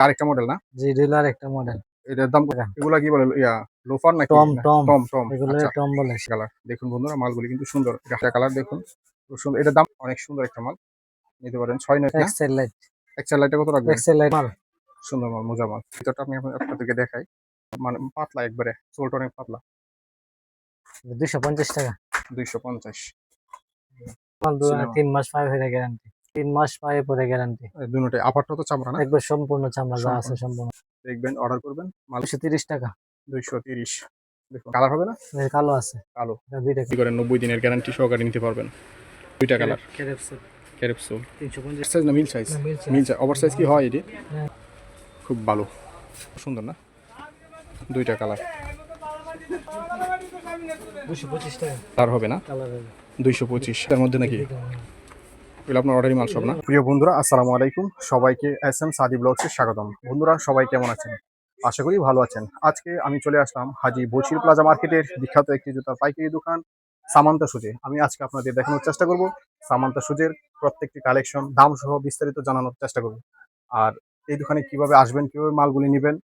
আরেকটা মডেল না? জি ডিলার একটা মডেল এটার দাম এগুলা কি বলে? ইয়া লোফার নাকি? Tom, Tom. Tom Tom. এগুলো আচ্ছা। টম বলে। কালার দেখুন বন্ধুরা মালগুলি কিন্তু সুন্দর। এটা কালার দেখুন। সুন্দর। এটার দাম অনেক সুন্দর একটা মাল। নিতে পারেন ছয় নয় এক্সেল লাইট এক্সেল লাইটে কত রাখবেন? এক্সেল লাইট মাল। সুন্দর মাল মোজা মাল। ভিতরটা আমি আপনাদেরকে দেখাই। মানে পাতলা একবারে চোলটা অনেক পাতলা। দুইশো পঞ্চাশ টাকা। দুইশো পঞ্চাশ। তিন মাস পায়ে হয়ে গ্যারান্টি তিন মাস পায়ে পরে গ্যারান্টি দুটোটাই আপারটা তো চামড়া না? একবার সম্পূর্ণ চামড়া যা আছে সম্পূর্ণ। দেখবেন অর্ডার করবেন মাল তিরিশ টাকা। দুইশো তিরিশ। দেখুন কালার হবে না? কালো আছে। কালো। এটা দুইটা কি করেন নব্বই দিনের গ্যারান্টি সহকারে নিতে পারবেন। দুইটা কালার ক্যারেপসোল তিনশো পঞ্চাশ। সাইজ না মিল সাইজ মিল সাইজ ওভার সাইজ কি হয় এটি? হ্যাঁ। খুব ভালো। সুন্দর না? দুইটা কালার দুশো পঁচিশ টাকা। কালার হবে না? দুইশো পঁচিশ। তার মধ্যে নাকি? এগুলো আপনার অর্ডারি মাল সব না। প্রিয় বন্ধুরা, আসসালামু আলাইকুম। সবাইকে এস এম সাদি ব্লগসে স্বাগতম। বন্ধুরা, সবাই কেমন আছেন? আশা করি ভালো আছেন। আজকে আমি চলে আসলাম হাজি বছির প্লাজা মার্কেটের বিখ্যাত একটি জুতার পাইকারি দোকান, সামান্তা সুজে। আমি আজকে আপনাদের দেখানোর চেষ্টা করব। সামান্তা সুজের প্রত্যেকটি কালেকশন দাম সহ বিস্তারিত জানানোর চেষ্টা করব। আর এই দোকানে কীভাবে আসবেন, কীভাবে মালগুলি নেবেন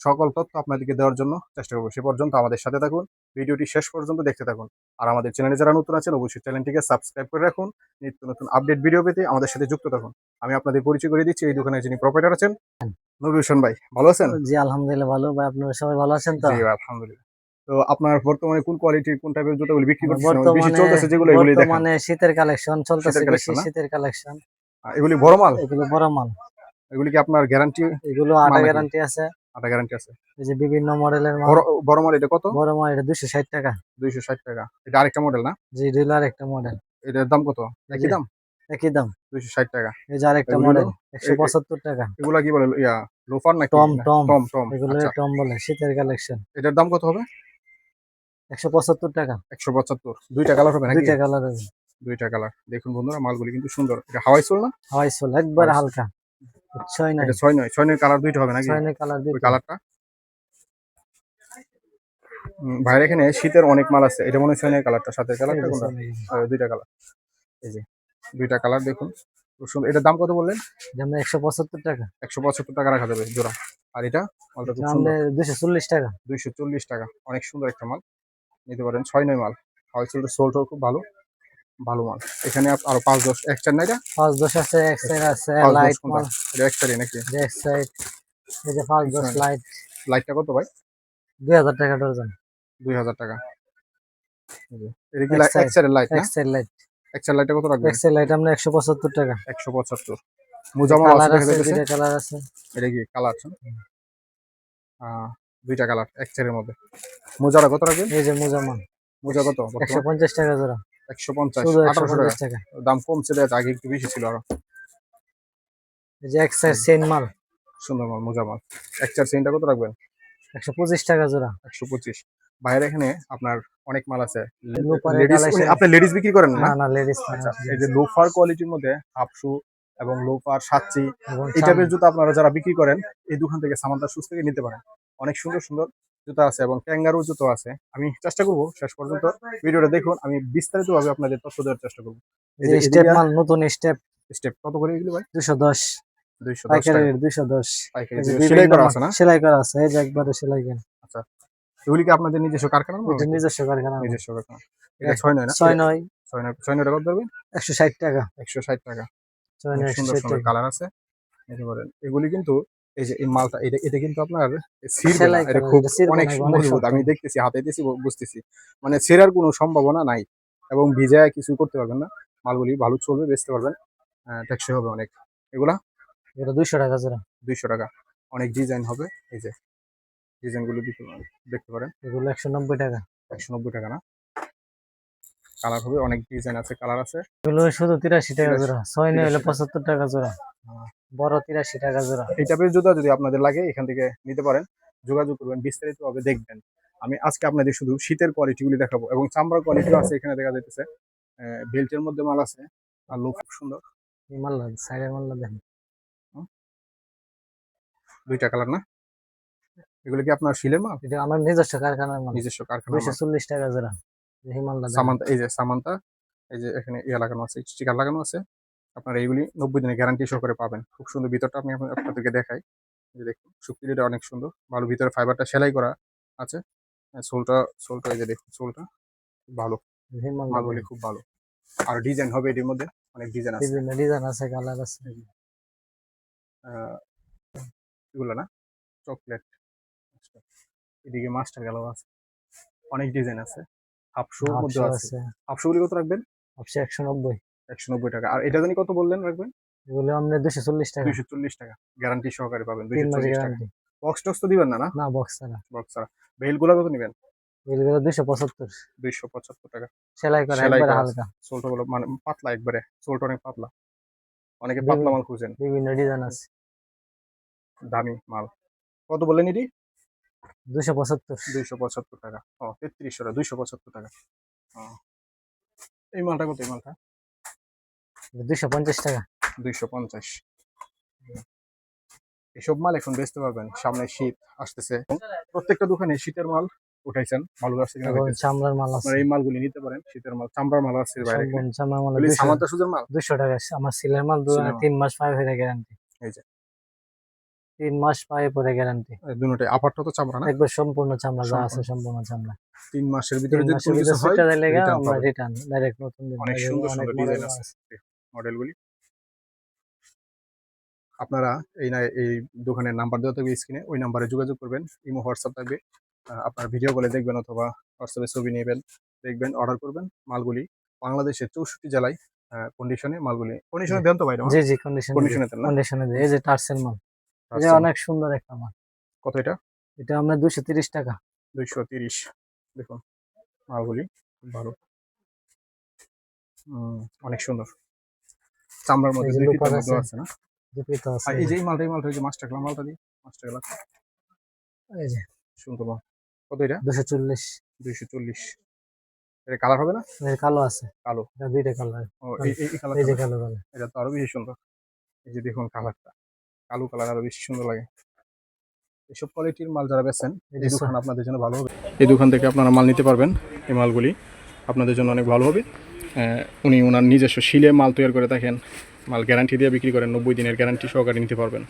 সকল তথ্য আপনাদেরকে দেওয়ার জন্য চেষ্টা করব। সে পর্যন্ত আমাদের সাথে থাকুন ভিডিওটি শেষ পর্যন্ত দেখতে থাকুন। আর আমাদের চ্যানেলে যারা নতুন আছেন অবশ্যই চ্যানেলটিকে সাবস্ক্রাইব করে রাখুন। নিত্য নতুন আপডেট ভিডিও পেতে আমাদের সাথে যুক্ত থাকুন। আমি আপনাদের পরিচয় করে দিচ্ছি এই দোকানে যিনি প্রোপাইটার আছেন নুরুল হোসেন ভাই। ভালো আছেন? জি আলহামদুলিল্লাহ ভালো। ভাই আপনারা সবাই ভালো আছেন তো? জি আলহামদুলিল্লাহ। তো আপনার বর্তমানে কোন কোয়ালিটির কোন টাইপের জুতাগুলি বিক্রি করছেন বেশি চলতেছে যেগুলো এগুলি দেখেন। বর্তমানে শীতের কালেকশন চলতেছে শীতের বেশি শীতের কালেকশন এগুলি বড় মাল? এগুলো বড় মাল। এগুলি কি আপনার গ্যারান্টি এগুলো আটা গ্যারান্টি আছে। আটা গ্যারান্টি আছে। এই যে বিভিন্ন মডেলের বড় মাল এটা কত? বড় মাল এটা দুশো ষাট টাকা। দুইশো ষাট টাকা। এটা আরেকটা মডেল না? জি ডিলার একটা মডেল এটার দাম কত? একই দাম? একই দাম। দুইশো ষাট টাকা। এই যে আরেকটা মডেল একশো এ- এ- পঁচাত্তর টাকা। এগুলা কি বলে? ইয়া লোফার নাকি? Tom, Tom. Tom Tom. এগুলো আচ্ছা, টম বলে শীতের কালেকশন এটার দাম কত হবে? একশো পঁচাত্তর টাকা। একশো পঁচাত্তর। দুইটা কালার হবে নাকি? দুইটা কালার আছে দুইটা কালার দেখুন বন্ধুরা মালগুলি কিন্তু সুন্দর। এটা হাওয়াই সোল না? হাওয়াই সোল একবার হালকা। ছয় এটা ছয় নয় ছয় নয় কালার দুইটা হবে নাকি? ছয় কালার দুইটা। কালারটা ভাইয়ের এখানে শীতের অনেক মাল আছে। এটা মনে হয় ছয় নয় কালারটা সাথে কালারটা কোনটা? দুইটা কালার এই যে দুইটা কালার দেখুন। সুন্দর। এটার দাম কত বললেন? যেমন একশো পঁচাত্তর টাকা। একশো পঁচাত্তর টাকা রাখা যাবে জোড়া। আর এটা? মালটা খুব সুন্দর। আমাদের চল্লিশ টাকা। দুইশো চল্লিশ টাকা। অনেক সুন্দর একটা মাল। নিতে পারেন। ছয় নয় মাল। হাওয়াই সোলটাও খুব ভালো। ভালো মাল। এখানে আরও পাঁচ দশ এক চার না এটা পাঁচ দশ আছে এক আছে লাইট মাল। এটা এক চারই নাকি? যে সাইড এই যে পাঁচ দশ লাইট লাইটটা কত ভাই? দুই হাজার টাকা ডজন। দুই হাজার টাকা। এটা কি এক লাইট- লাইট লাইটটা কত রাখবেন? আমরা একশো পঁচাত্তর টাকা। একশো পঁচাত্তর। আছে কালার আছে দুইটা কালার আছে। এটা কি কালার দুইটা কালার মধ্যে। মোজাটা কত রাখবেন? এই যে মোজা কত একশো পঞ্চাশ টাকা জোড়া। একশো পঞ্চাশ আঠারোশো টাকা। দাম কমছে দেখা আগে একটু বেশি ছিল আরও। এই যে এক সাইড মাল। সুন্দর মাল মোজা মাল। এক চার সেন্টটা কত রাখবেন? একশো পঁচিশ টাকা জোড়া। একশো পঁচিশ। বাইরে এখানে আপনার অনেক মাল আছে। আপনি লেডিস বিক্রি করেন না? লেডিস আচ্ছা এই যে লোফার কোয়ালিটির মধ্যে হাফশু এবং লোফার এই টাইপের জুতা আপনারা যারা বিক্রি করেন এই দোকান থেকে সামান্তার শুজ থেকে নিতে পারেন। অনেক সুন্দর সুন্দর। জুতা আছে এবং ক্যাঙ্গারু জুতো আছে। আমি চেষ্টা করব শেষ পর্যন্ত ভিডিওটা দেখুন আমি বিস্তারিত ভাবে আপনাদের তথ্য দেওয়ার চেষ্টা করব। এই যে স্টেপ মাল নতুন স্টেপ স্টেপ কত করে এগুলো ভাই? দুশো দশ। দুইশো দশ পাইকারি টাকা রেট দুশো। দশ পাইকারি এই যে দিয়ে সেলাই করা আছে না? সেলাই করা আছে এই যে একবারে সেলাই করা এগুলি কি আপনাদের নিজস্ব কারখানা এটা নিজস্ব কারখানা। নিজস্ব কারখানা। এটা ছয় নয় না? ছয় নয়। ছয় নয় ছয় নয় টাকা ধরবেন? একশো ষাট টাকা। একশো ষাট টাকা। ছয় নয় সুন্দর সুন্দর কালার আছে। এগুলি কিন্তু এই যে এই মালটা এটা এটা কিন্তু আপনার ছিঁড়বে না, এটা খুব অনেক মজবুত আমি দেখতেছি হাতে দিতেছি বুঝতেছি। মানে ছেঁড়ার কোনো সম্ভাবনা নাই এবং ভিজায় কিছু করতে পারবেন না। মালগুলি ভালো চলবে বেচতে পারবেন। টেকসই হবে অনেক। এগুলা? এটা দুইশো টাকা জোড়া। দুইশো টাকা। অনেক ডিজাইন হবে এই যে ডিজাইনগুলো দেখতে পারেন দেখতে পারেন। এগুলো একশো নব্বই টাকা। একশো নব্বই টাকা না? কালার হবে অনেক ডিজাইন আছে কালার আছে। এগুলো শুধু তিরাশি টাকা 83 জোড়া ছয় হলে পঁচাত্তর টাকা জোড়া। বড় তিরাশি টাকা জোড়া। এই টাইপের জুতা যদি আপনাদের লাগে এখান থেকে নিতে পারেন। যোগাযোগ করবেন বিস্তারিতভাবে দেখবেন। আমি আজকে আপনাদের শুধু শীতের কোয়ালিটিগুলি দেখাবো এবং চামড়ার কোয়ালিটিও আছে এখানে দেখা যাইতেছে। বেল্টের মধ্যে মাল আছে আর লোক খুব সুন্দর। মাল্লা সাইডের মাল্লা দেখেন। দুইটা কালার না? এগুলো কি আপনার শিলের মাল? এটা আমার নিজস্ব কারখানার মাল। নিজস্ব কারখানা দুইশো চল্লিশ টাকা জোড়া। দেখেন। সামান্তা এই যে সামান্তা এই যে এখানে ইয়া লাগানো আছে স্টিকার লাগানো আছে। আপনার এইগুলি নব্বই দিনের গ্যারান্টি সহকারে পাবেন। খুব সুন্দর ভিতরটা আমি আপনাদেরকে দেখাই। যে দেখুন শুক্তিটা অনেক সুন্দর। ভালো ভিতরে ফাইবারটা সেলাই করা আছে। সোলটা সোলটা এই যে দেখুন সোলটা ভালো। মালগুলি খুব ভালো। আর ডিজাইন হবে এটির মধ্যে অনেক ডিজাইন আছে। বিভিন্ন ডিজাইন আছে কালার আছে। এগুলো না চকলেট। এদিকে মাস্টার গেল আছে। অনেক ডিজাইন আছে। হাফশো মধ্যে আছে। আছে। হাফশোগুলি কত রাখবেন? হাফশো একশো নব্বই। একশো নব্বই টাকা। আর এটা জানি কত বললেন রাখবেন? এগুলো আমরা দুশো চল্লিশ টাকা। দুইশো চল্লিশ টাকা। গ্যারান্টি সহকারে পাবেন তিন চল্লিশ টাকা। বক্স টক্স তো দিবেন না না? না বক্স ছাড়া। বক্স ছাড়া। বেলগুলো কত নেবেন? এগুলো দুশো পঁচাত্তর। পঁচাত্তর টাকা। সেলাই করা একবারে হালকা। সোলটা বলো মানে পাতলা একবারে। সোলটা অনেক পাতলা। অনেকে পাতলা মাল খুঁজেন। বিভিন্ন ডিজাইন আছে। দামি মাল। কত বললেন এটি? দুশো পঁচাত্তর। দুইশো পঁচাত্তর টাকা। ও তেত্রিশশো দুইশো পঁচাত্তর টাকা। এই মালটা কত এই মালটা? দুশো পঞ্চাশ টাকা। দুইশো পঞ্চাশ। এসব মাল এখন বেচতে পারবেন। সামনে শীত আসতেছে। প্রত্যেকটা দোকানে শীতের মাল উঠাইছেন। ভালো আছে কিনা দেখেন। চামড়ার মাল আছে। এই মালগুলি নিতে পারেন। শীতের মাল চামড়ার মাল আছে বাইরে। চামড়ার মাল দুশো সামান্তা সুজের মাল? দুশো টাকা। আমার সিলের মাল দু- সিলের মাল। তিন মাস পায়ে হয়ে গ্যারান্টি এই যে। তিন মাস পায়ে পরে গ্যারান্টি দুটোটাই আপারটা তো চামড়া না? একবার সম্পূর্ণ চামড়া যা আছে সম্পূর্ণ। চামড়া। তিন মাসের ভিতরে যদি কোনো কিছু হয় দিলে আমরা রিটার্ন ডাইরেক্ট নতুন অনেক সুন্দর সুন্দর ডিজাইন আছে। মডেলগুলি আপনারা এই না এই দোকানের নাম্বার দেওয়া থাকবে স্ক্রিনে ওই নাম্বারে যোগাযোগ করবেন ইমো হোয়াটসঅ্যাপ থাকবে। আপনার ভিডিও কলে দেখবেন অথবা হোয়াটসঅ্যাপে ছবি নেবেন দেখবেন অর্ডার করবেন মালগুলি। বাংলাদেশের চৌষট্টি জেলায় কন্ডিশনে মালগুলি। কন্ডিশনে দেন তো বাইরে জি জি কন্ডিশন কন্ডিশনে দেন কন্ডিশনে এই যে টার্সেল মাল। আচ্ছা, অনেক সুন্দর একটা মাল। কত এটা? এটা আমরা দুশো তিরিশ টাকা। দুইশো তিরিশ। দেখুন মালগুলি খুব ভালো। অনেক সুন্দর। চামড়ার মধ্যে দুই ফিতার মধ্যে আছে। না? দুপিত আছে আর এই যে এই মালটা এই মালটা এই যে মাস্টার গ্লাম মালটা দিই মাস্টার গ্লাম এই যে। সুন্দর মাল কত এটা? দুশো চল্লিশ। দুইশো চল্লিশ। এটা কালার হবে না? এই কালো আছে। কালো। এটা দুইটা কালার। ও এই এই কালার এই যে কালো কালার। এটা তো আরও বেশি সুন্দর। এই যে দেখুন কালারটা। কালো কালার আরও বেশি সুন্দর লাগে। এসব কোয়ালিটির মাল যারা বেচেন এই দোকান আপনাদের জন্য ভালো হবে। এই দোকান থেকে আপনারা মাল নিতে পারবেন এই মালগুলি আপনাদের জন্য অনেক ভালো হবে। উনি ওনার নিজস্ব শিলে মাল তৈরি করে থাকেন। মাল গ্যারান্টি দিয়ে বিক্রি করেন নব্বই দিনের গ্যারান্টি সহকারে নিতে পারবেন।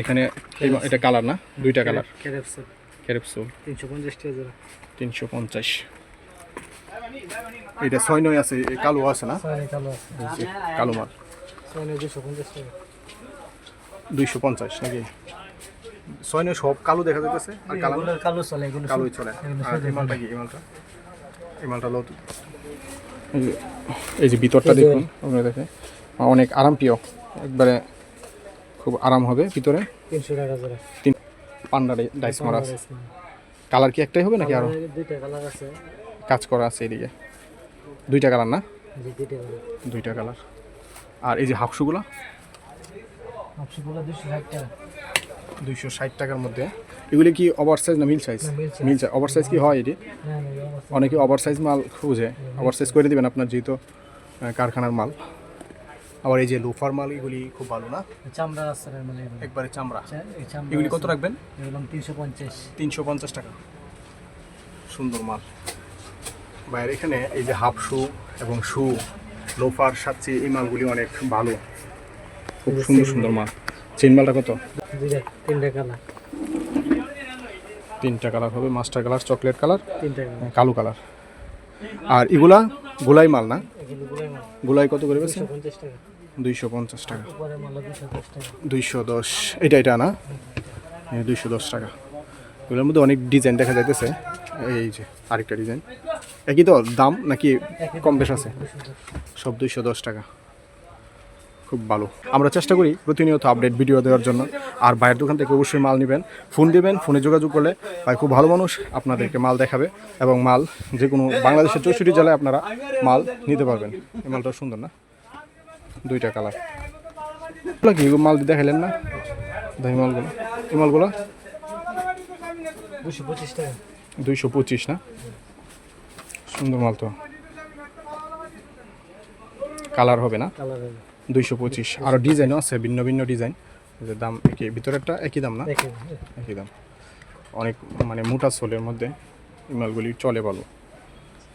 এখানে এটা কালার না? দুইটা কালার ক্যারেপসুল তিনশো পঞ্চাশ তিনশো পঞ্চাশ। এটা ছয় নয় আছে এই কালো আছে না? কালো মাল। দুইশো পঞ্চাশ নাকি? ছয় নয় সব কালো দেখা যাইতেছে আর কালো কালো চলে কালোই চলে। আর এই মালটা কি? এই মালটা? এই মালটা লো এই যে- ভিতরটা দেখুন আপনারা দেখে অনেক আরাম প্রিয় একবারে খুব আরাম হবে ভিতরে। তিনশো টাকা জোড়া পান্ডা ডাই- ডাইস মারা আছে। কালার কি একটাই হবে নাকি আরও? দুইটা কালার আছে। কাজ করা আছে এদিকে। দুইটা কালার না? দুইটা কালার আর এই যে হাফশুগুলো আপসিগুলো দুশো ষাট টাকা। দুইশো ষাট টাকার মধ্যে। এগুলি কি ওভার সাইজ না মিল সাইজ মিল সাইজ ওভার সাইজ কি হয় এটি। অনেকে ওভার সাইজ মাল খুঁজে। ওভার সাইজ করে দেবেন আপনার যেহেতু কারখানার মাল। আবার এই যে লোফার মাল এগুলি খুব ভালো না? চামড়া মানে একবারে চামড়া। এগুলি কত রাখবেন? তিনশো পঞ্চাশ। তিনশো পঞ্চাশ টাকা। সুন্দর মাল। বাইরে এখানে এই যে হাফ শু এবং শু লোফার সাথে এই মালগুলি অনেক ভালো। খুব সুন্দর সুন্দর মাল। চেন মালটা কত? দুইটা তিনটা কালার তিনটা কালার হবে মাস্টার কালার চকলেট কালার তিনটা কালো কালার আর এগুলা গোলাই মাল না? গুলাই কত করে বেছে টাকা। দুইশো পঞ্চাশ টাকা। দুইশো দশ। এটা এটা না? দুইশো দশ টাকা। এগুলোর মধ্যে অনেক ডিজাইন দেখা যাইতেছে। এই যে আরেকটা ডিজাইন একই তো দাম নাকি কম বেশ আছে? সব দুইশো দশ টাকা। খুব ভালো। আমরা চেষ্টা করি প্রতিনিয়ত আপডেট ভিডিও দেওয়ার জন্য। আর বাইরের দোকান থেকে অবশ্যই মাল নেবেন। ফোন দিবেন, ফোনে যোগাযোগ করলে ভাই খুব ভালো মানুষ আপনাদেরকে মাল দেখাবে এবং মাল যে কোনো বাংলাদেশের চৌষট্টি জেলায় আপনারা মাল নিতে পারবেন। এই মালটা সুন্দর না? দুইটা কালার কি? মাল দেখাইলেন না? দামি মালগুলো। এই মালগুলো? দুইশো পঁচিশ না সুন্দর মাল তো। কালার হবে না? কালার হবে। দুইশো পঁচিশ। আরও ডিজাইনও আছে ভিন্ন ভিন্ন ডিজাইন যে দাম একই ভিতরেরটা একই দাম না? একই দাম অনেক মানে মোটা সোলের মধ্যে ইমালগুলি চলে ভালো।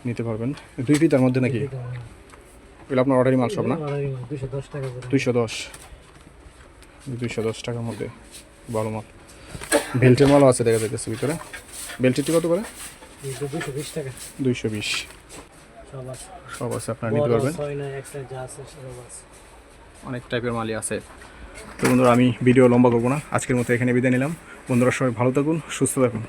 নিতে পারবেন। দুই ফিতার মধ্যে নাকি? এগুলো আপনার অর্ডারি মাল সব না? দুইশো দশ দুইশো দশ। টাকার মধ্যে ভালো মাল। বেল্টের মালও আছে দেখা যাইতেছে ভিতরে। বেল্টেরটি কত করে? দুইশো বিশ সব আছে। আপনারা নিতে পারবেন। অনেক টাইপের মালই আছে। তো বন্ধুরা, আমি ভিডিও লম্বা করব না। আজকের মতো এখানে বিদায় নিলাম। বন্ধুরা, সবাই ভালো থাকুন, সুস্থ থাকুন।